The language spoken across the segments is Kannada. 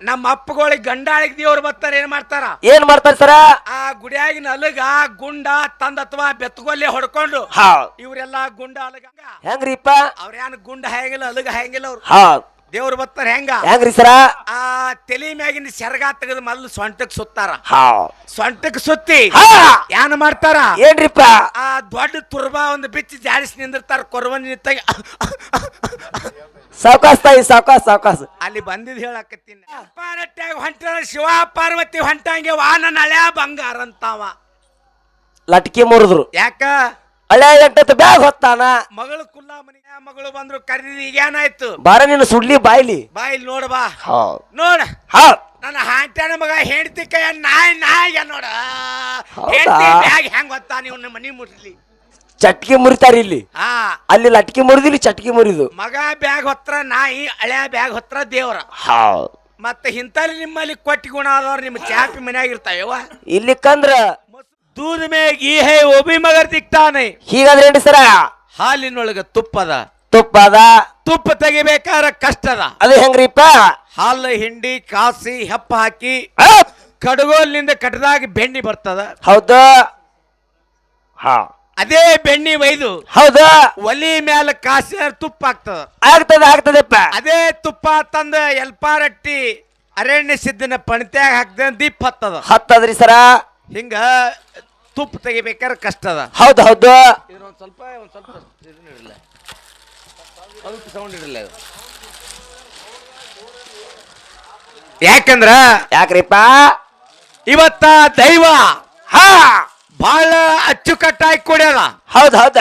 ನಮ್ಮ ಅಪ್ಪಗಳಿಗೆ ಗಂಡಾಳಿಗೆ ದೇವ್ರು ಬರ್ತಾರ ಏನ್ ಮಾಡ್ತಾರ? ಏನ್ ಮಾಡ್ತಾರ ಸರ? ಆ ಗುಡಿಯಾಗಿ ಅಲಗ ಗುಂಡ ತಂದ ಅಥವಾ ಬೆತ್ತಗೊಲ್ಲೆ ಹೊಡ್ಕೊಂಡು ಹೌದ್ ಇವರೆಲ್ಲ ಗುಂಡ ಅಲಗ ಹೆಂಗ್ರಿಪ್ಪ? ಅವ್ರೇನ್ ಗುಂಡ ಹೆಂಗಿಲ್ಲ ಅಲಗ ಹೆಂಗಿಲ್ಲ ಅವ್ರು. ಹೌದ್ ದೇವ್ರು ಬರ್ತಾರ ಹೆಂಗ? ಹೆಂಗ್ರಿ ಸರ? ಆ ತಲಿ ಮ್ಯಾಗಿನ ಸೆರಗ ತೆಗೆದು ಮೊದಲು ಸೊಂಟಕ್ ಸುತ್ತಾರ. ಹೌದ್ ಸೊಂಟಕ್ ಸುತ್ತಿ ಹಾ. ಏನ್ ಮಾಡ್ತಾರ? ಏನ್ರಿಪ್ಪ? ಆ ದೊಡ್ಡ ತುರ್ಬಾ ಒಂದು ಬಿಚ್ಚಿ ಜಾಡಿಸಿ ನಿಂದಿರ್ತಾರ ಕೊರವನ್ ನಿಂತಾಗ. ಸಾವ್ಕಾಸ್ ತಾಯಿ ಸಾವ್ಕಾಸ್ ಸಾವ್ಕಾಸ್. ಅಲ್ಲಿ ಬಂದಿದ್ ಹೇಳಕತ್ತೀನಿ. ಪಾರಟ್ಯಾಗ ಹೊಂಟಾರ ಶಿವ ಪಾರ್ವತಿ ಹೊಂಟಂಗೆ ವಾ ನನ್ನ ಹಳ್ಯಾ ಬಂಗಾರ ಅಂತಾವ. ಲಟ್ಕಿ ಮುರಿದ್ರು. ಯಾಕ? ಹಳೆ ಎಂಟತ್ತು ಬ್ಯಾಗ್ ಹೊತ್ತಾನ. ಮಗಳು ಕುಲ್ಲ ಮನೆಯ ಮಗಳು ಬಂದ್ರು ಕರೀದಿ ಈಗ ಏನಾಯ್ತು? ಬಾರ ನೀನು ಸುಡ್ಲಿ ಬಾಯ್ಲಿ. ಬಾಯಿಲಿ ನೋಡ ಬಾ. ಹೌದು ನೋಡ. ಹೌದು ನನ್ನ ಹಾಂಟ್ಯಾನ ಮಗ ಹೆಂಡತಿ ಕೈಯ ನಾಯಿ ನಾಯಿಗ ನೋಡ. ಹೌದಾ? ಹೆಂಡತಿ ಬ್ಯಾಗ್ ಹೆಂಗ್ ಗೊತ್ತಾ ನೀವು ನಮ್ಮ ಮನಿ ಮುಟ್ಲಿ ಚಟ್ಕಿ ಮುರಿತಾರ ಇಲ್ಲಿ. ಅಲ್ಲಿ ಲಟ್ಕಿ ಮುರಿದಿಲ್ಲ ಚಟ್ಕಿ ಮುರಿದು. ಮಗ ಬ್ಯಾಗ್ ಹೊತ್ರ ನಾಯಿ ಹಳೆ ಬ್ಯಾಗ್ ಹೊತ್ರ ದೇವ್ರ. ಹಾ. ಮತ್ತೆ ಹಿಂತಲ್ಲಿ ನಿಮ್ಮಲ್ಲಿ ಕೊಟ್ಟಿ ಗುಣ ಆದವ್ರು ನಿಮ್ಮ ಚಾಪಿ ಮನ್ಯಾಗ ಇರ್ತಾವ ಇಲ್ಲಿ ಕಂದ್ರ ದೂದ ಮೇ ಈ ಹೇ ಒಬಿ ಮಗರ್ ದಿಕ್ತಾನೆ ಹೀಗಾದ್ರೆ ಏನ್ರಿ ಸರ? ಹಾಲಿನೊಳಗ ತುಪ್ಪದ. ತುಪ್ಪ ಅದ ತುಪ್ಪ ತೆಗಿಬೇಕಾದ್ರೆ ಕಷ್ಟದ. ಅದು ಹೆಂಗ್ರಿಪ್ಪ ಹಾಲು ಹಿಂಡಿ ಕಾಸಿ ಹೆಪ್ಪ ಹಾಕಿ ಹೌದ್. ಕಡಗೋಲ್ನಿಂದ ಕಟ್ಟದಾಗ ಬೆಣ್ಣಿ ಬರ್ತದ. ಹೌದು. ಹಾ. ಅದೇ ಬೆಣ್ಣಿ ಒಯ್ದು ಹೌದು? ಒಲಿ ಮ್ಯಾಲ ಕಾಸಿನ ತುಪ್ಪ ಆಗ್ತದ. ಆಗ್ತದ ಆಗ್ತದಪ್ಪ. ಅದೇ ತುಪ್ಪ ತಂದ ಎಲ್ಪಾರಟ್ಟಿ ಅರಣ್ಯ ಸಿದ್ದನ ಪಣತ್ಯಾಗ ಹಾಕ್ದ ದೀಪ್ ಹತ್ತದ. ಹತ್ತದ್ರಿ ಸರ. ಹಿಂಗ ತುಪ್ಪ ತೆಗಿಬೇಕಾದ್ರೆ ಕಷ್ಟ ಅದ. ಹೌದು ಹೌದು. ಸ್ವಲ್ಪ ಒಂದು ಸ್ವಲ್ಪ ಇದನ್ನ ಇರಲ್ಲ ಸ್ವಲ್ಪ ಸೌಂಡ್ ಇದು ಯಾಕಂದ್ರ ಯಾಕ್ರಿಪ್ಪ? ಇವತ್ತ ದೈವ. ಹಾ. ಬಹಳ ಅಚ್ಚುಕಟ್ಟಾಗಿ ಕುಡಿಯಲ್ಲ ಹೌದ್ ಹೌದ.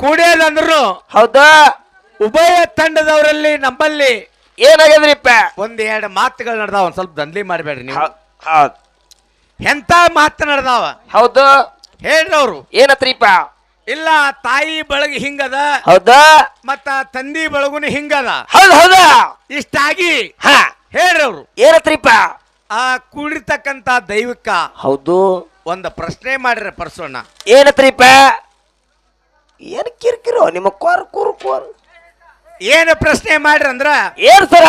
ಕುಡಿಯೋದಂದ್ರು ಹೌದ. ಉಭಯ ತಂಡದವರಲ್ಲಿ ನಮ್ಮಲ್ಲಿ ಏನಾಗ್ಯದ್ರಿಪ್ಪ? ಒಂದ್ ಎರಡು ಮಾತುಗಳು ನಡೆದಾವ ಒಂದ್ ಸ್ವಲ್ಪ ದಂಧಿ ಮಾಡಬೇಡ್ರಿ ನೀವು. ಹೌದ್ ಹೌದ್. ಎಂತ ಮಾತು ನಡೆದಾವ? ಹೌದು. ಹೇಳ್ರಿ ಅವ್ರು ಏನತ್ರಿಪ್ಪ? ಇಲ್ಲ ತಾಯಿ ಬಳಗ ಹಿಂಗದ ಹೌದ. ಮತ್ತ ತಂದಿ ಬಳಗುನು ಹಿಂಗದ. ಹೌದ್ ಹೌದ. ಇಷ್ಟಾಗಿ ಹಾ. ಹೇಳ್ರಿ ಅವ್ರು ಏನತ್ರಿಪ್ಪ? ಆ ಕೂಡಿರ್ತಕ್ಕಂತ ದೈವಕ್ಕ ಹೌದು. ಒಂದು ಪ್ರಶ್ನೆ ಮಾಡ್ರಿ ಪರ್ಸೋಣ. ಏನತ್ರಿಪ್ಪ ಏನ್ ಕಿರ್ಕಿರೋ ನಿಮ್ಮ ಕೋರ್ ಕೂರ್ ಕೋರ್. ಏನು ಪ್ರಶ್ನೆ ಮಾಡ್ರಿ ಅಂದ್ರ? ಏನ್ ಸರ?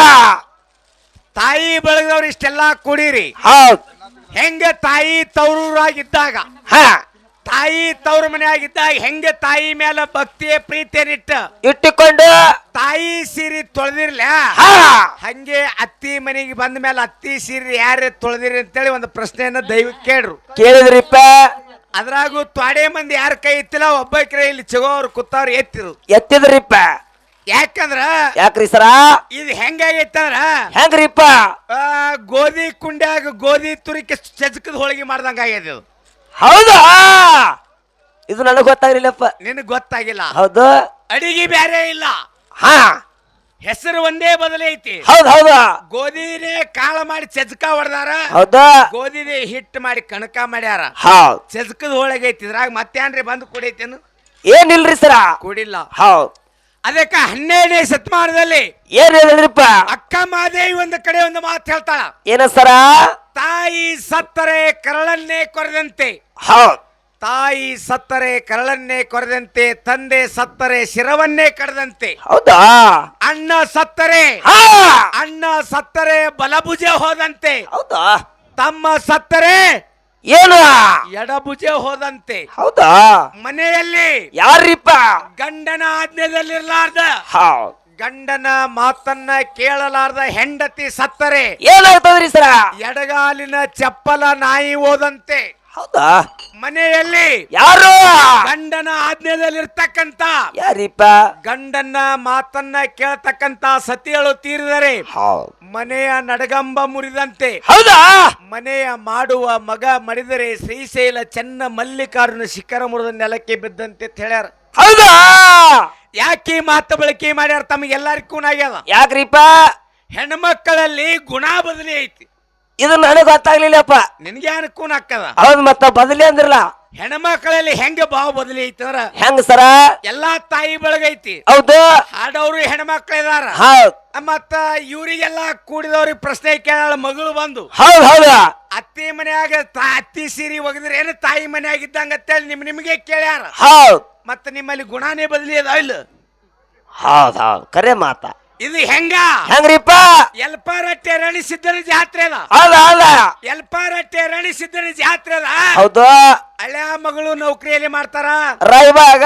ತಾಯಿ ಬಳಗದವ್ರು ಇಷ್ಟೆಲ್ಲ ಕುಡೀರಿ. ಹೌದ್. ಹೆಂಗ ತಾಯಿ ತವರೂರಾಗಿದ್ದಾಗ ಹಾ. ತಾಯಿ ತವ್ರ ಮನೆಯಾಗಿದ್ದಾಗ ಹೆಂಗೆ ತಾಯಿ ಮೇಲೆ ಭಕ್ತಿಯ ಪ್ರೀತಿಯನ್ನಿಟ್ಟ? ಇಟ್ಟುಕೊಂಡು ತಾಯಿ ಸೀರೆ ತೊಳೆದಿರ್ಲ? ಹಂಗೆ ಅತ್ತಿ ಮನೆಗೆ ಬಂದ ಮೇಲೆ ಅತ್ತಿ ಸೀರೆ ಯಾರೇ ತೊಳೆದಿರಿ ಅಂತೇಳಿ ಒಂದು ಪ್ರಶ್ನೆಯನ್ನ ದೈವಕ್ಕೆ ಕೇಳ್ರು. ಕೇಳಿದ್ರಿಪ್ಪ. ಅದ್ರಾಗೂ ತ್ವಾಡೆ ಮಂದಿ ಯಾರ ಕೈ ಇತ್ತಿಲ್ಲ ಒಬ್ಬ ಕೈ ಇಲ್ಲಿ ಚಗೋರು ಕುತ್ತವ್ರು ಎತ್ತಿರು. ಎತ್ತಿದ್ರಿಪ್ಪ. ಯಾಕಂದ್ರ? ಯಾಕ್ರಿ ಸರ? ಇದು ಹೆಂಗಾಗೈತಂದ್ರ ಹೆಂಗ್ರಿಪ್ಪ? ಗೋಧಿ ಕುಂಡ್ಯಾಗ ಗೋಧಿ ತುರಿಕೆ ಚಜಕದ ಹೋಳಿಗೆ ಮಾಡ್ದಂಗ ಆಗ್ಯದ ಹೌದಾ? ಇದು ನನಗೆ ಗೊತ್ತಾಗ್ಲಿಲ್ಲಪ್ಪ. ನಿನಗ್ ಗೊತ್ತಾಗಿಲ್ಲ. ಹೌದು. ಅಡಿಗೆ ಬೇರೆ ಇಲ್ಲ. ಹಾ. ಹೆಸರು ಒಂದೇ ಬದಲೈತಿ ಹೌದು ಹೌದಾ. ಗೋಧಿನೇ ಕಾಳ ಮಾಡಿ ಚಜಕ ಹೊಡೆದಾರ. ಹೌದು. ಗೋಧಿನೇ ಹಿಟ್ಟು ಮಾಡಿ ಕಣಕ ಮಾಡ್ಯಾರ. ಹೌದ್. ಚಜಕದ ಹೋಳಗೈತಿ ಇದ್ರಾಗ ಮತ್ತೇನ್ರಿ ಬಂದು ಕುಡಿತೇನು? ಏನಿಲ್ರಿ ಸರ? ಕುಡಿಲ್ಲ. ಹೌದು. ಅದಕ್ಕ ಹನ್ನೆರಡನೇ ಶತಮಾನದಲ್ಲಿ ಏನ್ ಹೇಳಿದ್ರಿಪ್ಪ? ಅಕ್ಕ ಮಾದೇವಿ ಒಂದು ಕಡೆ ಒಂದು ಮಾತು ಹೇಳ್ತಾಳ. ಏನ ಸರ? ತಾಯಿ ಸತ್ತರೆ ಕರಳನ್ನೇ ಕೊರೆದಂತೆ. ಹೌದು. ತಾಯಿ ಸತ್ತರೆ ಕರಳನ್ನೇ ಕೊರೆದಂತೆ ತಂದೆ ಸತ್ತರೆ ಶಿರವನ್ನೇ ಕಡದಂತೆ. ಹೌದಾ? ಅಣ್ಣ ಸತ್ತರೆ ಅಣ್ಣ ಸತ್ತರೆ ಬಲಭುಜೆ ಹೋದಂತೆ. ಹೌದಾ? ತಮ್ಮ ಸತ್ತರೆ ಏನು? ಎಡಭುಜೆ ಹೋದಂತೆ. ಹೌದಾ? ಮನೆಯಲ್ಲಿ ಯಾರಿಪ್ಪ ಗಂಡನ ಆಜ್ಞೆದಲ್ಲಿರ್ಲಾರ್ದ ಹೌದ್. ಗಂಡನ ಮಾತನ್ನ ಕೇಳಲಾರ್ದ ಹೆಂಡತಿ ಸತ್ತರೆ. ಏನಾಗ್ತದ್ರಿ ಸರ? ಎಡಗಾಲಿನ ಚಪ್ಪಲ ನಾಯಿ ಓದಂತೆ ಹೌದಾ? ಮನೆಯಲ್ಲಿ ಯಾರು? ಗಂಡನ ಆಜ್ಞೆದಲ್ಲಿರ್ತಕ್ಕಂತ ಯಾರಿಪ್ಪ? ಗಂಡನ ಮಾತನ್ನ ಕೇಳ್ತಕ್ಕಂತ ಸತಿಯಳು ತೀರಿದರೆ ಮನೆಯ ನಡಗಂಬ ಮುರಿದಂತೆ. ಹೌದಾ? ಮನೆಯ ಮಾಡುವ ಮಗ ಮಡಿದರೆ ಶ್ರೀಶೈಲ ಚೆನ್ನ ಮಲ್ಲಿಕಾರ್ಜುನ ಶಿಖರ ಮುರಿದ ನೆಲಕ್ಕೆ ಬಿದ್ದಂತೆ ಅಂತ ಹೇಳ್ಯಾರ. ಹೌದಾ? ಯಾಕೆ ಮಾತು ಬಳಕೆ ಮಾಡ್ಯಾರ? ತಮಗೆಲ್ಲರಿಗೂ ಆಗ್ಯದ. ಯಾಕ್ರಿಪ್ಪ? ಹೆಣ್ಮಕ್ಕಳಲ್ಲಿ ಗುಣ ಬದಲಿ ಐತಿ. ಇದು ನನಗೆ ಗೊತ್ತಾಗ್ಲಿಲ್ಲಪ್ಪ. ನಿನ್ಗೆ ಅನುಕೂಲ ಆಕ್ಕದ ಹೌದು ಮತ್ತ ಬದಲಿ ಅಂದ್ರಲ್ಲ. ಹೆಣ್ಮಕ್ಕಳಲ್ಲಿ ಹೆಂಗ ಭಾವ ಬದಲಿ ಐತಿ ಅಂದ್ರ? ಹೆಂಗ್ ಸರ? ಎಲ್ಲಾ ತಾಯಿ ಬೆಳಗೈತಿ ಹೌದು. ಹಾಡೋರು ಹೆಣ್ಮಕ್ಳು ಇದಾರ. ಹೌದ್. ಮತ್ತ ಇವರಿಗೆಲ್ಲ ಕೂಡಿದವ್ರಿಗೆ ಪ್ರಶ್ನೆ ಕೇಳ ಮಗಳು ಬಂದು. ಹೌದು ಹೌದು. ಅತ್ತಿ ಮನ್ಯಾಗ ತಾ- ಅತ್ತಿ ಸೀರಿ ಒಗದ್ರೆ ಏನು ತಾಯಿ ಮನ್ಯಾಗ ಇದ್ದಂಗ ಅಂತೇಳಿ ನಿಮ್ ನಿಮಗೆ ಕೇಳ್ಯಾರ. ಹೌದ್. ಮತ್ತ ನಿಮ್ಮಲ್ಲಿ ಗುಣಾನೇ ಬದಲಿ ಅದ ಇಲ್ಲ? ಹೌದ್ ಹೌದ್ ಕರೆ ಮಾತ. ಇದು ಹೆಂಗ? ಹೆಂಗ್ರಿಪ್ಪ? ಎಲ್ಪಾರಟ್ಟೆ ರಣಿ ಸಿದ್ಧನ ಜಾತ್ರೆ ಅದ. ಅದ ಎಲ್ಪಾರಟ್ಟೆ ರಣಿ ಸಿದ್ಧನ ಜಾತ್ರೆ ಅದ. ಹೌದು. ಹಳೆಯ ಮಗಳು ನೌಕರಿಯಲ್ಲಿ ಮಾಡ್ತಾರ? ರಾಯಬಾಗ.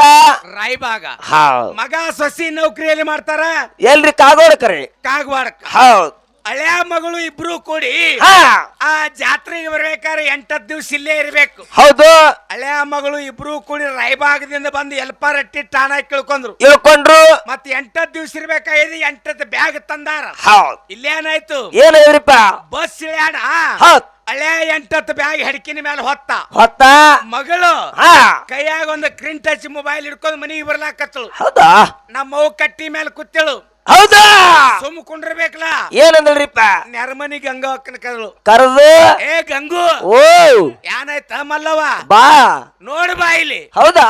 ರಾಯಬಾಗ. ಹೌದ್. ಮಗ ಸೊಸಿ ನೌಕರಿಯಲ್ಲಿ ಮಾಡ್ತಾರ? ಎಲ್ರಿ ಕಾಗೋಡ ಕರೆ ಕಾಗವಾಡ ಹೌದ್. ಹಳೆಯ ಮಗಳು ಇಬ್ರು ಕೂಡಿ ಹಾ. ಆ ಜಾತ್ರೆಗೆ ಬರ್ಬೇಕಾದ್ರೆ ಎಂಟತ್ತು ದಿವ್ಸ ಇಲ್ಲೇ ಇರ್ಬೇಕು. ಹೌದು. ಹಳೆಯ ಮಗಳು ಇಬ್ರು ಕೂಡಿ ರಾಯಬಾಗದಿಂದ ಬಂದು ಎಲ್ಪಾರಟ್ಟಿ ಠಾಣ ಕೇಳ್ಕೊಂಡ್ರು. ಇಳ್ಕೊಂಡ್ರು ಮತ್ ಎಂಟತ್ತು ದಿವ್ಸ ಇರ್ಬೇಕಾಯ್ತು ಎಂಟತ್ತು ಬ್ಯಾಗ್ ತಂದಾರ. ಹೌದು. ಇಲ್ಲೇನಾಯ್ತು? ಏನಾಗ್ರಿಪ್ಪ ಬಸ್ ಇಳ್ಯಾಡ. ಹೌದ್. ಹಳೆ ಎಂಟತ್ತು ಬ್ಯಾಗ್ ಹೆಡ್ಕಿನ ಮೇಲೆ ಹೊತ್ತ. ಹೊತ್ತ? ಮಗಳು ಹಾ. ಕೈಯಾಗ ಒಂದು ಕ್ರಿಂಟ್ ಟಚ್ ಮೊಬೈಲ್ ಹಿಡ್ಕೊಂಡು ಮನೆಗೆ ಬರ್ಲಾಕತ್ತಳು. ಹೌದಾ? ನಮ್ಮ ಅವ್ವ ಕಟ್ಟಿ ಮೇಲೆ ಕೂತಳು. ಹೌದಾ? ಸುಮ್ ಕುಂಡ್ರಬೇಕಲ್ಲ ಏನಂದ್ರಿಪ್ಪ? ನೆರಮನಿ ಗಂಗಾ ಅಕ್ಕನ ಕರಳು. ಕರೆದು ಏ ಗಂಗು. ಓ. ಏನಾಯ್ತ ಮಲ್ಲವ ಬಾ. ನೋಡು ಬಾ ಇಲ್ಲಿ. ಹೌದಾ?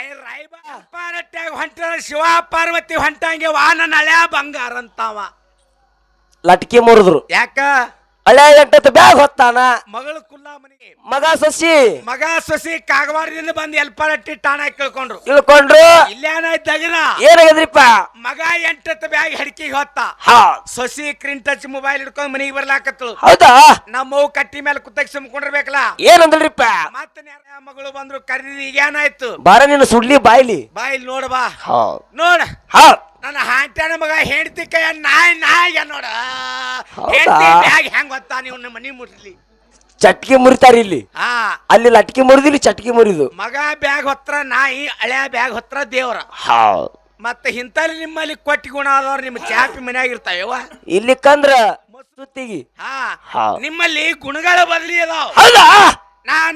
ಐ ರಾಯ್ಬಾರಟ್ಟಾಗ ಹೊಂಟ ಶಿವ ಪಾರ್ವತಿ ಹೊಂಟಂಗೆ ವಾ ನನ್ನ ಹಳ್ಯಾ ಬಂಗಾರ ಅಂತಾವ ಲಟ್ಕಿ ಮುರಿದ್ರು. ಯಾಕ? ಹಳೆ ಎಂಟತ್ತು ಬ್ಯಾಗ್ ಹೊತ್ತಾನ. ಮಗಳು ಕುಲ್ಲಾ ಮನಿಗೆ ಮಗ ಸಸಿ. ಮಗ ಸೊಸಿ ಕಾಗವಾಡದಿಂದ ಬಂದು ಎಲ್ಪಾರಟ್ಟಿ ಟಾಣ ಕೇಳ್ಕೊಂಡ್ರು. ಇಳ್ಕೊಂಡ್ರು ಇಲ್ಲೇನ ಇದ್ದಾಗಿನ ಏನಾಗದ್ರಿಪ್ಪ? ಮಗ ಎಂಟತ್ತು ಬ್ಯಾಗ್ ಹೆಡ್ಕಿಗೆ ಹೊತ್ತ. ಹಾ. ಸೊಸಿ ಕ್ರೀನ್ ಟಚ್ ಮೊಬೈಲ್ ಹಿಡ್ಕೊಂಡು ಮನಿಗೆ ಬರ್ಲಾಕತ್ತಳು. ಹೌದಾ? ನಮ್ಮವ್ ಕಟ್ಟಿ ಮೇಲೆ ಕುತ್ತಕ್ ಸುಮ್ಕೊಂಡಿರ್ಬೇಕಲ್ಲ? ಏನಂದ್ರಿಪ್ಪ ಮತ್ತೆ ಮಗಳು ಬಂದ್ರು ಕರೀದಿ ಈಗ ಏನಾಯ್ತು ಬಾರ ನಿನ್ನ ಸುಡ್ಲಿ ಬಾಯ್ಲಿ. ಬಾ ಇಲ್ಲಿ ನೋಡ ಬಾ. ನೋಡ. ಹೌದ್ ನನ್ನ ಹಾಂಟ್ಯಾನ ಮಗ ಹೆಂಡತಿ ಕೈಯ ನಾಯಿ ನಾಯಿಗ ನೋಡ. ಹೌದಾ? ಹೆಂಡತಿ ಬ್ಯಾಗ್ ಹೆಂಗ್ ಗೊತ್ತಾ ನೀವು ನಮ್ಮ ಮನಿ ಮುಟ್ಲಿ ಚಟ್ಕಿ ಮುರಿತಾರ ಇಲ್ಲಿ? ಹಾ. ಅಲ್ಲಿ ಲಟ್ಕಿ ಮುರಿದಿಲ್ಲ ಚಟ್ಕಿ ಮುರಿದು? ಮಗ ಬ್ಯಾಗ್ ಹೊತ್ರ ನಾಯಿ ಹಳೆಯ ಬ್ಯಾಗ್ ಹೊತ್ರ ದೇವ್ರ. ಹೌದ್. ಮತ್ತೆ ಇಂತಲ್ಲಿ ನಿಮ್ಮಲ್ಲಿ ಕೊಟ್ಟಿ ಗುಣ ಆದವ್ರು ನಿಮ್ಮ ಚಾಪಿ ಮನ್ಯಾಗ ಇರ್ತಾವ ಇಲ್ಲಿ ಕಂದ್ರ ಸುತ್ತಿಗಿ. ಹಾ. ಹೌದ್. ನಿಮ್ಮಲ್ಲಿ ಗುಣಗಳ ಬದಲಿ ಅದಾವ. ಹೌದಾ?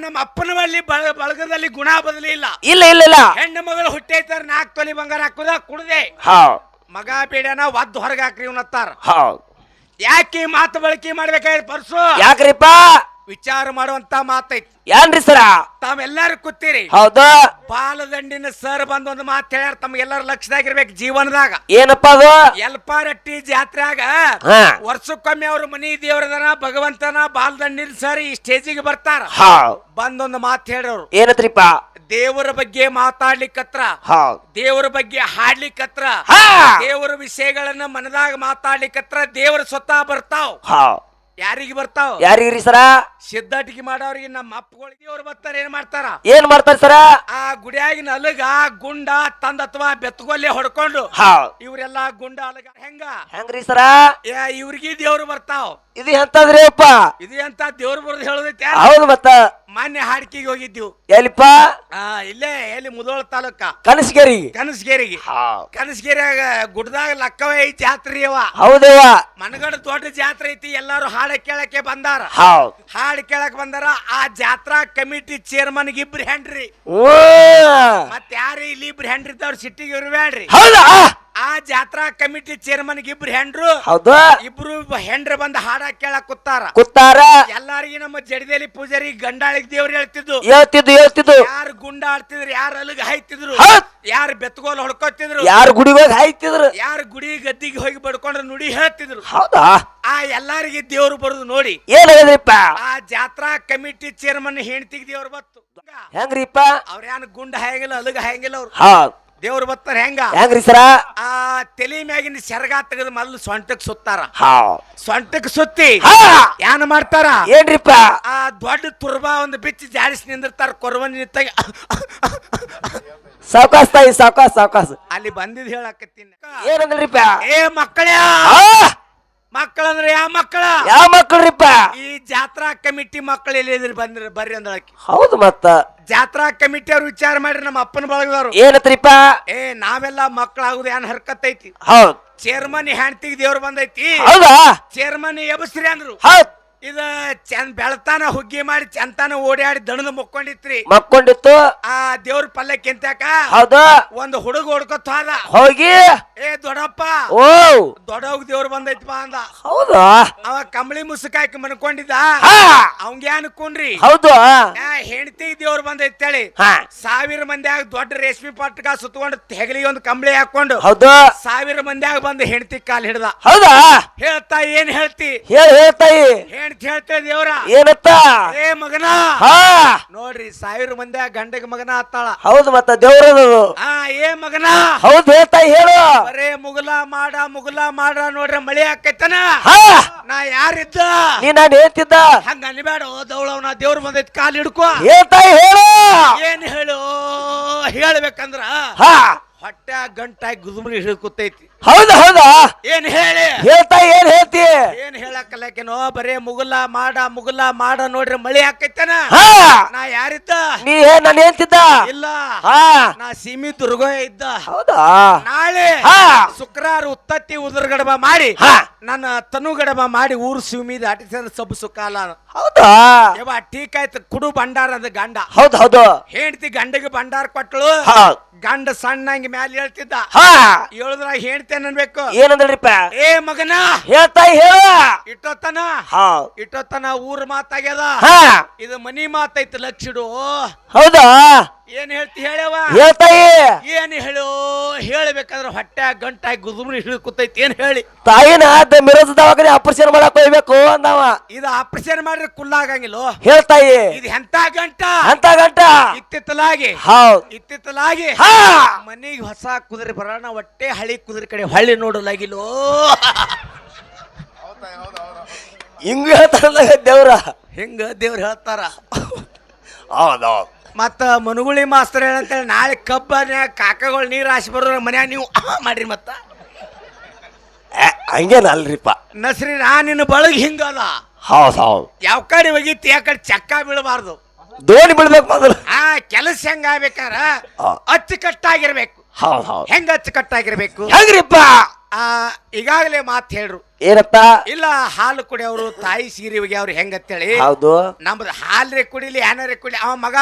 ನಮ್ಮ ಅಪ್ಪನ ಬಳಿ ಬಳ ಬಳಗದಲ್ಲಿ ಗುಣ ಬದಲಿಲ್ಲ ಇಲ್ಲ. ಇಲ್ಲ ಇಲ್ಲ ಹೆಣ್ಣು ಮಗಳು ಹುಟ್ಟೈತಾರ ನಾಲ್ಕು ತೊಲಿ ಬಂಗಾರ ಹಾಕುದ ಕುಡ್ದೆ. ಹೌದ್ ಮಗ ಬೇಡನ ಒದ್ದು ಹೊರಗೆ ಹಾಕ್ರಿ ಇವನತ್ತಾರ. ಹೌದ್ ಯಾಕೆ ಈ ಮಾತು ಬಳಕೆ ಮಾಡ್ಬೇಕಾಯ್ತು ಪರ್ಸು? ಯಾಕ್ರಿಪ್ಪ? ವಿಚಾರ ಮಾಡುವಂತ ಮಾತೈತಿ. ಏನ್ರಿ ಸರ? ತಾವೆಲ್ಲರೂ ಕೂತೀರಿ. ಹೌದು. ಬಾಲದಂಡಿನ ಸರ್ ಬಂದ ಒಂದು ಮಾತು ಹೇಳ್ಯಾರ ತಮ್ಗೆಲ್ಲರ ಲಕ್ಷದಾಗಿರ್ಬೇಕು ಜೀವನದಾಗ. ಏನಪ್ಪ ಅದು? ಎಲ್ಪಾರಟ್ಟಿ ಜಾತ್ರೆಯಾಗ ವರ್ಷಕ್ಕೊಮ್ಮೆ ಅವ್ರ ಮನಿ ದೇವ್ರದನ ಭಗವಂತನ ಬಾಲದಂಡಿನ ಸರ್ ಈ ಸ್ಟೇಜಿಗೆ ಬರ್ತಾರ. ಬಂದೊಂದು ಮಾತು ಹೇಳ್ರವ್ರು ಏನತ್ರಿಪ್ಪ? ದೇವರ ಬಗ್ಗೆ ಮಾತಾಡ್ಲಿಕ್ಕತ್ರ. ದೇವರ ಬಗ್ಗೆ ಹಾಡ್ಲಿಕ್ಕತ್ರ. ಹಾ. ದೇವರ ವಿಷಯಗಳನ್ನ ಮನದಾಗ ಮಾತಾಡ್ಲಿಕ್ಕತ್ರ ದೇವರ ಸ್ವತಃ ಬರ್ತಾವ್. ಯಾರಿಗೆ ಬರ್ತಾವ? ಯಾರಿಗ್ರಿ ಸರ? ಸಿದ್ಧಾಟಿಗೆ ಮಾಡೋರಿಗೆ ನಮ್ಮ ಅಪ್ಪಗಳಿಗೆ ಅವ್ರು ಬರ್ತಾರ ಏನ್ ಮಾಡ್ತಾರ? ಏನ್ ಮಾಡ್ತಾರ ಸರ? ಆ ಗುಡಿಯಾಗಿನ ಅಲಗ ಗುಂಡ ತಂದ ಅಥವಾ ಬೆತ್ತಗೊಲ್ಲೆ ಹೊಡ್ಕೊಂಡು ಇವರೆಲ್ಲ ಗುಂಡ ಅಲಗ ಹೆಂಗ? ಹೆಂಗ್ರಿ ಸರ? ಏ ಇವ್ರಿಗೆ ದೇವ್ರು ಬರ್ತಾವ. ಇದು ಎಂತದ್ರಿ ಅಪ್ಪ? ಇದು ಎಂತ ದೇವ್ರು ಬರೋದು ಹೇಳುದೈತೆ? ಹೌದು ಮತ್ತ. ಮಾನ್ಯ ಹಾಡ್ಕಿಗೆ ಹೋಗಿದ್ದೀವಿ. ಎಲ್ಲಿಪ್ಪ? ಆ ಇಲ್ಲೇ ಎಲ್ಲಿ ಮುದೋಳ ತಾಲೂಕ. ಕನಸಗೇರಿ ಕನಸಗೇರಿಗೆ. ಕನಸಗೇರಿಯಾಗ ಗುಡ್ದಾಗ ಲಕ್ಕವೇ ಐತಿ ಜಾತ್ರಿ ಅವ. ಹೌದವ್ವ. ಮನಗಡ ದೊಡ್ಡ ಜಾತ್ರೆ ಐತಿ ಎಲ್ಲಾರು ಹಾಡ ಕೇಳಕ್ಕೆ ಬಂದಾರ. ಹೌದ್. ಹಾಡ್ ಕೇಳಕ್ ಬಂದಾರ ಆ ಜಾತ್ರಾ ಕಮಿಟಿ ಚೇರ್ಮನ್ ಇಬ್ರು ಹೆಂಡ್ರಿ. ಹ್ಮ್. ಮತ್ ಯಾರು ಇಲ್ಲಿ ಇಬ್ರು ಹೆಂಡ್ರಿ ಇದ್ದವ್ರು ಸಿಟ್ಟಿಗೆ ಇರ್ಬೇಡ್ರಿ ಹೌದಾ? ಆ ಜಾತ್ರಾ ಕಮಿಟಿ ಚೇರ್ಮನ್ ಇಬ್ರು ಹೆಂಡ್ರು ಹೌದು. ಇಬ್ರು ಹೆಂಡ್ರು ಬಂದ ಹಾಡ ಕೇಳಕ್ ಕುತ್ತಾರ ಕುತ್ತಾರ ಎಲ್ಲಾರಿಗೆ ನಮ್ಮ ಜಡದೇಲಿ ಪೂಜಾರಿ ಗಂಡಾಳಿಗ್ ದೇವ್ರು ಹೇಳ್ತಿದ್ದು ಹೇಳ್ತಿದ್ದು ಹೇಳ್ತಿದ್ದು. ಯಾರು ಗುಂಡ ಆಡ್ತಿದ್ರು ಯಾರು ಅಲ್ಲಿಗೆ ಹಾಯ್ತಿದ್ರು ಯಾರ ಬೆತ್ತಗೋಲ್ ಹೊಡ್ಕೋತಿದ್ರು ಯಾರು ಗುಡಿ ಹೋಗಿ ಹಾಯ್ತಿದ್ರು. ಯಾರು ಗುಡಿ ಗದ್ದಿಗೆ ಹೋಗಿ ಬಡ್ಕೊಂಡ್ರೆ ನುಡಿ ಹೇಳ್ತಿದ್ರು. ಹೌದಾ? ಆ ಎಲ್ಲಾರಿಗೆ ದೇವ್ರು ಬರುದು ನೋಡಿ. ಏನ್ ಹೇಳಿದ್ರಿಪ್ಪ? ಆ ಜಾತ್ರಾ ಕಮಿಟಿ ಚೇರ್ಮನ್ ಹೆಂಡ್ತಿಗೆ ದೇವ್ರು ಬತ್ತು ಹೆಂಗ್ರಿಪ್ಪ? ಅವ್ರೇನು ಗುಂಡ ಹಾಯಂಗಿಲ್ಲ ಅಲಗ ಹಾಯಂಗಿಲ್ಲ ಅವ್ರು. ಹೌದ್. ದೇವ್ರು ಬತ್ತಾರ ಹೆಂಗ? ಹೆಂಗ್ರಿ ಸರ? ಆ ತಲೆ ಮ್ಯಾಗಿನ ಸೆರಗ ತೆಗೆದು ಮೊದಲು ಸೊಂಟಕ್ ಸುತ್ತಾರ. ಸೊಂಟಕ್ ಸುತ್ತಿ ಏನ್ ಮಾಡ್ತಾರ? ಏನ್ರಿಪ್ಪ? ಆ ದೊಡ್ಡ ತುರ್ಬಾ ಒಂದು ಬಿಚ್ಚಿ ಜಾಡಿಸಿ ನಿಂದಿರ್ತಾರ ಕೊರವನ್ ನಿಂತಾಗ. ಸಾವ್ಕಾಸ್ ತಾಯಿ ಸಾವಕಾಶ ಸಾವಕಾಶ ಅಲ್ಲಿ ಬಂದಿದ್ ಹೇಳಕತ್ತೀನಿ. ಏನಂದ್ರಿಪ್ಪ? ಏ ಮಕ್ಕಳೇ! ಮಕ್ಕಳಂದ್ರೆ ಯಾವ ಮಕ್ಕಳ? ಯಾವ ಮಕ್ಕಳ್ರಿಪ್ಪ? ಈ ಜಾತ್ರಾ ಕಮಿಟಿ ಮಕ್ಕಳು ಎಲ್ಲಿದ್ರಿ ಬಂದ್ರಿ ಬರ್ರಿ ಅಂದ್ರ ಹೌದು ಮತ್ತ. ಜಾತ್ರಾ ಕಮಿಟಿ ಅವ್ರು ವಿಚಾರ ಮಾಡ್ರಿ ನಮ್ಮ ಅಪ್ಪನ ಬಳಗದವ್ರು. ಏನತ್ರಿಪ್ಪ? ಏ ನಾವೆಲ್ಲ ಮಕ್ಕಳಾಗುದು ಏನ್ ಹರ್ಕತ್ತೈತಿ ಹೌದ್. ಚೇರ್ಮನ್ ಹೆಂಡತಿಗೆ ದೇವ್ರು ಬಂದೈತಿ. ಹೌದಾ? ಚೇರ್ಮನ್ ಎಬಸ್ರಿ ಅಂದ್ರು. ಹೌದ್. ಇದ ಚಂದ ಬೆಳತಾನ ಹುಗ್ಗಿ ಮಾಡಿ ಚಂತಾನ ಓಡಾಡಿ ದಣದ ಮುಕ್ಕೊಂಡಿತ್ರಿ. ಮಕ್ಕೊಂಡಿತ್ತು? ಆ ದೇವ್ರ ಪಲ್ಲಕ್ಕಿ ಅಂತಾಕ ಹೌದು? ಒಂದು ಹುಡುಗ ಹೊಡ್ಕೊತ ಹೋದ. ಹೋಗಿ? ಏ ದೊಡ್ಡಪ್ಪ ಓ! ದೊಡ್ಡವ್ಗ ದೇವ್ರ ಬಂದೈತಿ ಬಾ ಅಂದ. ಹೌದಾ? ಅವ ಕಂಬಳಿ ಮುಸುಕಾಕಿ ಮನ್ಕೊಂಡಿದ್ದ. ಅವಂಗೆ ಅನ್ಕೊಂಡ್ರಿ ಹೌದು. ಹೆಂಡತಿ ದೇವ್ರ ಬಂದೈತಿ ಹೇಳಿ ಸಾವಿರ ಮಂದ್ಯಾಗ ದೊಡ್ಡ ರೇಷ್ಮೆ ಪಟ್ಟಕ ಸುತ್ತಕೊಂಡು ಹೆಗಲಿಗೆ ಒಂದು ಕಂಬಳಿ ಹಾಕೊಂಡು ಹೌದು. ಸಾವಿರ ಮಂದ್ಯಾಗ ಬಂದು ಹೆಂಡತಿ ಕಾಲ್ ಹಿಡ್ದ. ಹೌದಾ? ಹೇಳ್ತಾ ಏನ್ ಹೇಳ್ತಿ? ಹೇಳ್ ಹೇಳ್ತಾಯಿ. ಹೇಳ್ತಾ ದೇವ್ರ ಏನತ್ತ ಏ ಮಗನ! ಹಾ? ನೋಡ್ರಿ ಸಾವಿರ ಮಂದಿ ಗಂಡಗ ಮಗನ ಆತ್ತಾಳ. ಹೌದು ಮತ್ತ ದೇವ್ರದು. ಆ ಏ ಮಗನ! ಹೌದು ಹೇಳ್ತಾ ಹೇಳು. ಬರೇ ಮುಗುಲ ಮಾಡ ಮುಗುಲ ಮಾಡ ನೋಡ್ರಿ ಮಳಿ ಆಕೈತನ? ಹಾ? ನಾ ಯಾರಿದ್ದ? ನೀ ನಾನು ಹೇಳ್ತಿದ್ದ. ಹಂಗ ಅನ್ಬೇಡ ದೌಳವ್ನ ದೇವ್ರ ಬಂದೈತಿ ಕಾಲ್ ಹಿಡ್ಕೋ. ಹೇಳ್ತಾ ಹೇಳು. ಏನ್ ಹೇಳು? ಹೇಳ್ಬೇಕಂದ್ರ ಹಾ? ಹೊಟ್ಟೆ ಗಂಟಾಗಿ ಗುದುಮರಿ ಹಿಡ್ಕೊತೈತಿ. ಹೌದಾ ಹೌದಾ. ಏನ್ ಹೇಳಿ? ಹೇಳ್ತಾ ಏನ್ ಹೇಳ್ತಿ? ಏನ್ ಹೇಳಕ್ಕಲ್ಲಕೇನೋ ಬರೇ ಮುಗುಲ ಮಾಡ ಮುಗುಲ ಮಾಡ ನೋಡ್ರಿ ಮಳಿ ಹಾಕೈತನ? ಹಾ. ನಾ ಯಾರಿದ್ದ? ನೀ ಏನ್ ನಾನು ಹೇಳ್ತಿದ್ದ ಇಲ್ಲ. ಹಾ. ನಾ ಸೀಮಿ ದುರ್ಗೋ ಇದ್ದ. ಹೌದಾ? ನಾಳೆ ಹಾ. ಶುಕ್ರವಾರ ಉತ್ತತ್ತಿ ಉದುರ್ಗಡಬ ಮಾಡಿ ಹಾ. ನನ್ನ ತನುಗಡಬ ಮಾಡಿ ಊರು ಸೀಮಿ ದಾಟಿಸಿದ ಸಬ್ ಸುಕಾಲ. ಹೌದಾ? ಯವ್ವ ಟೀಕ್ ಆಯ್ತು ಕುಡು ಭಂಡಾರ ಅದ ಗಂಡ. ಹೌದು ಹೌದು. ಹೆಂಡತಿ ಗಂಡಗೆ ಭಂಡಾರ ಕೊಟ್ಟಳು ಹಾ. ಗಂಡ ಸಣ್ಣಂಗೆ ಮ್ಯಾಲ ಹೇಳ್ತಿದ್ದ. ಹಾ. ಹೇಳಿದ್ರ ಹೆಂಡತಿ ಅನ್ಬೇಕು ಏನಂದ್ರಿಪ್ಪ? ಏ ಮಗನ. ಹೇಳ್ತಾ ಹೇಳ. ಇಟ್ಟೋತನ ಹಾ. ಇಟ್ಟೋತನ ಊರ್ ಮಾತಾಗ್ಯದ. ಹಾ. ಇದು ಮನಿ ಮಾತೈತಿ ಲಕ್ಷಿಡು. ಹೌದಾ? ಏನ್ ಹೇಳ್ತಿ ಹೇಳವ ಹೇಳ್ತಾಯಿ. ಏನ್ ಹೇಳು? ಹೇಳ್ಬೇಕಾದ್ರೆ ಹೊಟ್ಟೆ ಗಂಟಾಗಿ ಗುದುಮ್ರಿ ಹಿಡಿದು ಕೂತೈತಿ. ಏನ್ ಹೇಳಿ? ತಾಯಿನ ಮಿರಜ್ ದವಾಖಾನೆ ಆಪರೇಷನ್ ಮಾಡಕ್ ಹೋಗ್ಬೇಕು ಅಂದವ. ಇದು ಆಪರೇಷನ್ ಮಾಡ್ರೆ ಕುಲ್ಲಾಗಂಗಿಲ್ಲ ಹೇಳ್ತಾಯಿ. ಇದು ಎಂತ ಗಂಟ? ಅಂತ ಗಂಟ? ಇತ್ತಿತ್ತಲಾಗಿ. ಹೌದ್. ಇತ್ತಿತ್ತಲಾಗಿ. ಹಾ. ಮನಿಗೆ ಹೊಸ ಕುದುರೆ ಬರೋಣ ಒಟ್ಟೆ ಹಳಿ ಕುದುರೆ ಕಡೆ ಹಳ್ಳಿ ನೋಡಲಾಗಿಲ್ಲೋ? ಹಿಂಗ ಹೇಳ್ತಾರಲ್ಲ ದೇವ್ರ. ಹಿಂಗ ದೇವ್ರು ಹೇಳ್ತಾರ. ಹೌದು ಮತ್ತ ಮನುಗುಳಿ ಮಾಸ್ತರ್ ಏನಂತೇಳಿ ನಾಳೆ ಕಬ್ಬನ್ಯಾಗ ಕಾಕಗಳು ನೀರು ಹಾಸಿ ಬರೋ ಮನ್ಯಾಗ ನೀವು ಮಾಡ್ರಿ ಮತ್ತ. ಹಂಗೇನ ಅಲ್ರಿಪ್ಪ. ನಸ್ರಿ ನಾ ನಿನ್ನ ಬಳಗ್ ಹಿಂಗಲ್ಲ ಹೌದ್ ಹೌದು. ಯಾವ ಕಡೆ ಹೋಗಿತ್ತು ಯಾವ ಕಡೆ ಚಕ್ಕ ಬೀಳಬಾರ್ದು. ದೋಣಿ ಬಿಡ್ಬೇಕು ಮೊದಲು. ಆ ಕೆಲಸ ಹೆಂಗಾಗ್ಬೇಕಾರ? ಆ. ಅಚ್ಚುಕಟ್ಟಾಗಿರ್ಬೇಕು. ಹೌದ್ ಹೌದು. ಹೆಂಗ ಅಚ್ಚುಕಟ್ಟಾಗಿರ್ಬೇಕು? ಹೆಂಗ್ರಿಪ್ಪ? ಆ ಈಗಾಗಲೇ ಮಾತು ಹೇಳ್ರು. ಏನಪ್ಪ? ಇಲ್ಲ ಹಾಲು ಕುಡಿಯವರು ತಾಯಿ ಸೀರೆ ಅವ್ರು ಹೆಂಗತ್ತೇಳಿ ಹೌದು. ನಮ್ದು ಹಾಲ್ರೆ ಕುಡಿಲಿ ಏನಾರೇ ಕುಡಿಲಿ ಅವ ಮಗ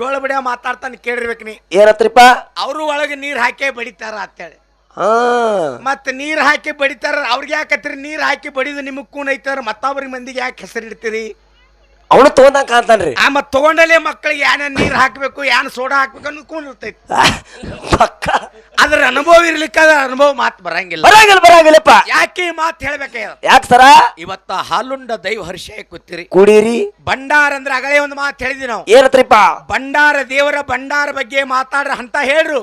ಡೋಳ ಬಡಿಯ ಮಾತಾಡ್ತಾನೆ ಕೇಳಿರ್ಬೇಕು ನೀ. ಏನತ್ರಿಪ್ಪ? ಅವರು ಒಳಗೆ ನೀರ್ ಹಾಕೇ ಬಡಿತಾರ ಅಂತೇಳಿ. ಹಾ. ಮತ್ತ ನೀರ್ ಹಾಕಿ ಬಡಿತಾರ ಅವ್ರಿಗೆ ಯಾಕತ್ರಿ ನೀರ್ ಹಾಕಿ ಬಡಿದು ನಿಮಗ್ ಕೂನ್ ಐತಾರ ಮತ್ತೊಬ್ರಿಗೆ ಮಂದಿಗೆ ಯಾಕೆ ಹೆಸರಿಡ್ತೀರಿ ಅವನು ತಗೊಂಡಂಗ ಕಾಣ್ತಾನ್ರಿ. ಆ ಮತ್ ತಗೊಂಡಲ್ಲೇ ಮಕ್ಕಳಿಗೆ ಏನೇನ್ ನೀರ್ ಹಾಕ್ಬೇಕು ಏನ್ ಸೋಡಾ ಹಾಕ್ಬೇಕು ಅನ್ನೋದು ಕೂನ್ ಇರ್ತೈತಿ. ಪಕ್ಕ. ಅದ್ರ ಅನುಭವ ಇರ್ಲಿಕ್ಕ ಅದ್ರ ಅನುಭವ ಮಾತು ಬರಂಗಿಲ್ಲ. ಬರಂಗಿಲ್ಲ ಬರಂಗಿಲ್ಲಪ್ಪ. ಯಾಕೆ ಮಾತು ಹೇಳ್ಬೇಕಾಗ್ಯದ ಯಾಕೆ ಸರ? ಇವತ್ತ ಹಾಲುಂಡ ದೈವ ಹರ್ಷ ಕೂತಿರಿ. ಕುಡೀರಿ. ಭಂಡಾರ ಅಂದ್ರೆ ಅಗಲೇ ಒಂದು ಮಾತು ಹೇಳಿದ್ವಿ ನಾವು. ಏನತ್ರಿಪ್ಪ? ಭಂಡಾರ ದೇವರ ಭಂಡಾರ ಬಗ್ಗೆ ಮಾತಾಡ್ರ ಅಂತ ಹೇಳ್ರು.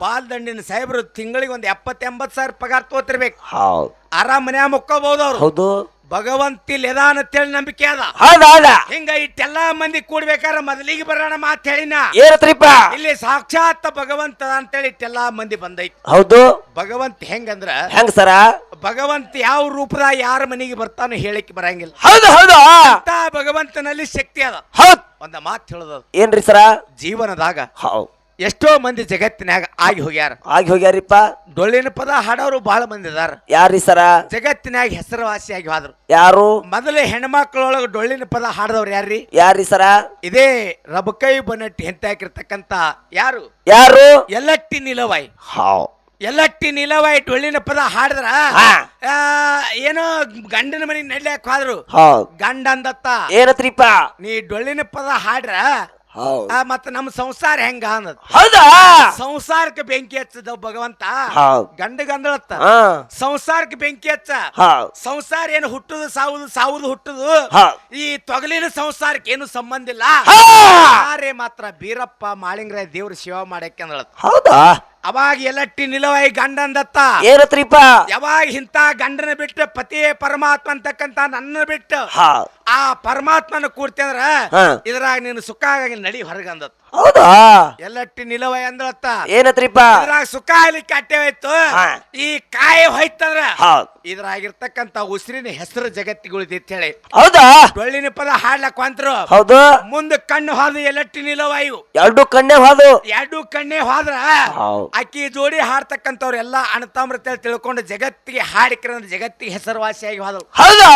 ಬಾಲ್ದಂಡಿನ ಸಾಹೇಬ್ರು ತಿಂಗಳಿಗೆ ಒಂದ್ ಎಪ್ಪತ್ತೆಂಬತ್ ಸಾವಿರ ಪಗಾರ ತೋತಿರ್ಬೇಕು ಹೌದು. ಆರಾಮ್ ಮನ್ಯಾಗ ಮುಕ್ಕೋಬಹುದು ಅವ್ರು. ಹೌದು. ಭಗವಂತಿ ಲೆದಾನ ಅಂತೇಳಿ ನಂಬಿಕೆ ಅದ. ಹೌದ ಹೌದ. ಹಿಂಗ ಇಟ್ಟೆಲ್ಲಾ ಮಂದಿ ಕೂಡ್ಬೇಕಾರ ಮೊದಲಿಗೆ ಬರೋಣ ಮಾತು ಹೇಳಿನ. ಏನತ್ರಿಪ್ಪ ಇಲ್ಲಿ ಸಾಕ್ಷಾತ್ ಭಗವಂತ ಅಂತೇಳಿ ಇಟ್ಟೆಲ್ಲಾ ಮಂದಿ ಬಂದೈತಿ. ಹೌದು. ಭಗವಂತ ಹೆಂಗಂದ್ರ? ಹೆಂಗ್ ಸರ? ಭಗವಂತ ಯಾವ ರೂಪದ ಯಾರ ಮನೆಗೆ ಬರ್ತಾನೋ ಹೇಳಿಕ್ ಬರಂಗಿಲ್ಲ. ಹೌದು ಹೌದು. ಅಂತ ಭಗವಂತನಲ್ಲಿ ಶಕ್ತಿ ಅದ. ಹೌದ್. ಒಂದ ಮಾತು ಹೇಳೋದು ಏನ್ರಿ ಸರ? ಜೀವನದಾಗ ಹೌದ್. ಎಷ್ಟೋ ಮಂದಿ ಜಗತ್ತಿನಾಗ ಆಗಿ ಹೋಗ್ಯಾರ. ಆಗಿ ಹೋಗ್ಯಾರಿಪ್ಪ. ಡೊಳ್ಳಿನ ಪದ ಹಾಡೋರು ಬಹಳ ಮಂದಿ ಅದಾರ. ಯಾರೀ ಸರ? ಜಗತ್ತಿನಾಗ ಹೆಸರುವಾಸಿಯಾಗಿ ಹೋದ್ರು. ಯಾರು? ಮೊದಲೇ ಹೆಣ್ಮಕ್ಳೊಳಗ ಡೊಳ್ಳಿನ ಪದ ಹಾಡದವ್ರು ಯಾರ್ರಿ? ಯಾರಿ ಸರ? ಇದೇ ರಬಕೈ ಬನಟ್ಟಿ ಹೆಂತ ಹಾಕಿರ್ತಕ್ಕಂತ ಯಾರು? ಯಾರು? ಎಲ್ಲಟ್ಟಿ ನಿಲವಾಯ್ ಹಾವ್ ಎಲ್ಲಟ್ಟಿ ನಿಲವಾಯಿ ಡೊಳ್ಳಿನ ಪದ ಹಾಡಿದ್ರ. ಆ, ಏನೋ ಗಂಡನ ಮನೆ ನಡ್ಲಾಕ್ ಹೋದ್ರು. ಹೌದ್ ಗಂಡ ಅಂದತ್ತ. ಏನತ್ರಿಪ್ಪ? ನೀ ಡೊಳ್ಳಿನ ಪದ ಹಾಡ್ರ? ಹೌದ್. ಆ, ಮತ್ತ ನಮ್ಮ ಸಂಸಾರ ಹೆಂಗ ಅನ್ನದ್. ಹೌದಾ? ಸಂಸಾರಕ್ಕೆ ಬೆಂಕಿ ಹಚ್ಚದ ಭಗವಂತ. ಹೌದು. ಗಂಡ ಗಂದಳತ್ತ ಸಂಸಾರಕ್ಕೆ ಬೆಂಕಿ ಹಚ್ಚ. ಹೌದ್. ಸಂಸಾರ ಏನು ಹುಟ್ಟುದು ಸಾವುದು ಸಾವುದು ಹುಟ್ಟುದು. ಹೌದ್. ಈ ತೊಗಲಿನ ಸಂಸಾರಕ್ಕೆ ಏನು ಸಂಬಂಧ ಇಲ್ಲ. ಯಾರೇ ಮಾತ್ರ ಬೀರಪ್ಪ ಮಾಳಿಂಗರಾಯ ದೇವ್ರ ಸೇವಾ ಮಾಡಕ್ಕೆ ಅಂದಳತ್ತ ಹೌದಾ? ಅವಾಗ ಎಲ್ಲಟ್ಟಿ ನಿಲವಾಯಿ ಗಂಡ ಅಂದತ್ತ ಏನತ್ರಿಪ್ಪ ಯಾವಾಗ ಇಂತ ಗಂಡನ ಬಿಟ್ಟು ಪತಿಯೇ ಪರಮಾತ್ಮ ಅಂತಕ್ಕಂತ ನನ್ನ ಬಿಟ್ಟು. ಹೌದ್. ಆ ಪರಮಾತ್ಮನ ಕೂಡ್ತಿ ಅಂದ್ರ ಹಾ. ಇದ್ರಾಗ ನೀನು ಸುಖ ಆಗಂಗಿಲ್ಲ ನಡಿ ಹೊರಗಂದತ್ ಹೌದಾ? ಎಲ್ಲಟ್ಟಿ ನಿಲವೈ ಅಂದ್ರತ್ತ ಏನತ್ರಿಪ್ಪ? ಇದ್ರಾಗ ಸುಖ ಆಗ್ಲಿಕ್ಕೆ ಅಟ್ಟೆವಾಯ್ತು ಹಾ. ಈ ಕಾಯಿ ಹೋಯ್ತಂದ್ರ ಹೌದ್. ಇದ್ರಾಗಿರ್ತಕ್ಕಂತ ಉಸಿರಿನ ಹೆಸರು ಜಗತ್ತಿಗೆ ಉಳಿದೈತಿ ಹೇಳಿ. ಹೌದಾ? ಡೊಳ್ಳಿನ ಪದ ಹಾಡ್ಲಕ್ ಹೊಂತ್ರು ಹೌದು. ಮುಂದ ಕಣ್ಣು ಹಾದು ಎಲ್ಲಟ್ಟಿ ನಿಲವಾಯು ಎರಡು ಕಣ್ಣೆ ಹೋದು. ಎರಡು ಕಣ್ಣೆ ಹೋದ್ರ ಹೌದ್. ಅಕ್ಕಿ ಜೋಡಿ ಹಾಡ್ತಕ್ಕಂಥವ್ರು ಎಲ್ಲ ಅಣತಾಮ್ರತ ತಿಳ್ಕೊಂಡು ಜಗತ್ತಿಗೆ ಹಾಡಿಕ್ರ ಜಗತ್ತಿಗೆ ಹೆಸರುವಾಸಿಯಾಗಿ ಹೋದವು ಹೌದಾ?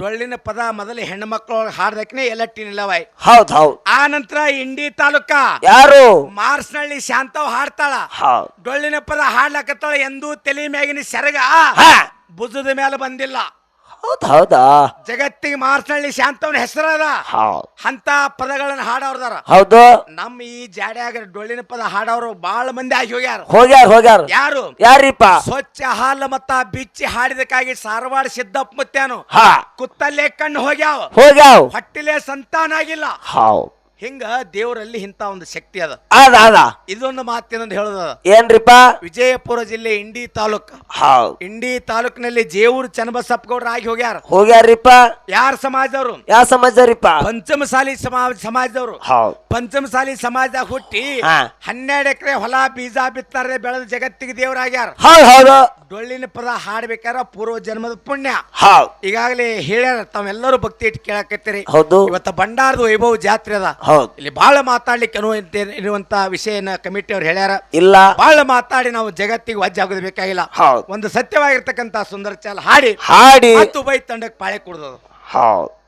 ಡೊಳ್ಳಿನ ಪದ ಮೊದಲು ಹೆಣ್ಣು ಮಕ್ಕಳು ಹಾಡ್ದಕ್ಕನೆ ಎಲ್ಲಟ್ಟಿ ನಿಲವಾಯ್ ಹೌದ್ ಹೌದ್. ಆ ನಂತರ ಇಂಡಿ ತಾಲೂಕ. ಯಾರು? ಮಾರ್ಸ್ನಳ್ಳಿ ಶಾಂತವ್ ಹಾಡ್ತಾಳ. ಹೌದ್. ಡೊಳ್ಳಿನ ಪದ ಹಾಡ್ಲಕತ್ತಾಳ ಎಂದೂ ತಲೆ ಮ್ಯಾಗಿನ ಸೆರಗ ಭುಜದ ಮೇಲೆ ಬಂದಿಲ್ಲ. ಹೌದ್ ಹೌದಾ ಜಗತ್ತಿಗೆ ಮಾರ್ಸ್ನಳ್ಳಿ ಶಾಂತವನ ಹೆಸರದ ಹೌದು. ಅಂತ ಪದಗಳನ್ನ ಹಾಡವ್ರದಾರ ಹೌದು. ನಮ್ಮ ಈ ಜಾಡ್ಯಾಗ ಡೊಳ್ಳಿನ ಪದ ಹಾಡವರು ಬಾಳ ಮಂದಿ ಆಗಿ ಹೋಗ್ಯಾರ. ಹೋಗ್ಯಾರ ಹೋಗ್ಯಾರ. ಯಾರು? ಯಾರಿಪ್ಪ? ಸ್ವಚ್ಛ ಹಾಲು ಮತ್ತ ಬಿಚ್ಚಿ ಹಾಡಿದಕ್ಕಾಗಿ ಸಾರವಾಡ ಸಿದ್ದಪ್ಪ ಮುತ್ಯಾನು. ಹಾ. ಕುತ್ತಲ್ಲೇ ಕಣ್ಣು ಹೋಗ್ಯಾವ. ಹೋಗ್ಯಾವ. ಹೊಟ್ಟಿಲೆ ಸಂತಾನ ಆಗಿಲ್ಲ. ಹೌದ್. ಹಿಂಗ ದೇವರಲ್ಲಿ ಇಂತ ಒಂದು ಶಕ್ತಿ ಅದ. ಅದ ಅದ. ಇದೊಂದು ಮಾತಿನೊಂದು ಹೇಳೋದ ಏನ್ರಿಪ್ಪ? ವಿಜಯಪುರ ಜಿಲ್ಲೆ ಇಂಡಿ ತಾಲೂಕ್. ಹೌದ್. ಇಂಡಿ ತಾಲೂಕಿನಲ್ಲಿ ಜೇವೂರು ಚನ್ನಬಸಪ್ಪ ಗೌಡ್ರ ಆಗಿ ಹೋಗ್ಯಾರ. ಹೋಗ್ಯಾರಿಪ್ಪ ಯಾರ ಸಮಾಜದವರು? ಯಾವ ಸಮಾಜರಿಪ್ಪ ಪಂಚಮಸಾಲಿ ಸಮಾಜ ಸಮಾಜದವರು. ಹೌದ್. ಪಂಚಮಸಾಲಿ ಸಮಾಜದಾಗ ಹುಟ್ಟಿ ಹಾ. ಹನ್ನೆರಡು ಎಕರೆ ಹೊಲ ಬೀಜ ಬಿತ್ತಾರೆ ಬೆಳೆದ ಜಗತ್ತಿಗೆ ದೇವರಾಗ್ಯಾರ ಹೌದ್ ಹೌದು. ಡೊಳ್ಳಿನ ಪದ ಹಾಡ್ಬೇಕಾರ ಪೂರ್ವ ಜನ್ಮದ ಪುಣ್ಯ. ಹೌದ್. ಈಗಾಗಲೇ ಹೇಳ್ಯಾರ ತಾವೆಲ್ಲರೂ ಭಕ್ತಿ ಇಟ್ಟು ಕೇಳಕತ್ತೀರಿ. ಹೌದು. ಇವತ್ತ ಭಂಡಾರದ ವೈಭವ ಜಾತ್ರೆ ಅದ. ಹೌದ್. ಇಲ್ಲಿ ಬಹಳ ಮಾತಾಡ್ಲಿಕ್ಕೆ ಇರುವಂತ ವಿಷಯನ ಕಮಿಟಿ ಅವ್ರು ಹೇಳ್ಯಾರ. ಇಲ್ಲ. ಬಹಳ ಮಾತಾಡಿ ನಾವು ಜಗತ್ತಿಗೆ ವಜ್ಜೆ ಆಗೋದು ಬೇಕಾಗಿಲ್ಲ. ಹೌದ್. ಒಂದು ಸತ್ಯವಾಗಿರ್ತಕ್ಕಂತ ಸುಂದರ ಚಾಲ ಹಾಡಿ. ಹಾಡಿ. ಮತ್ತು ಬೈ ತಂಡಕ್ಕೆ ಪಾಳೆ ಕುಡ್ದದು. ಹೌದ್.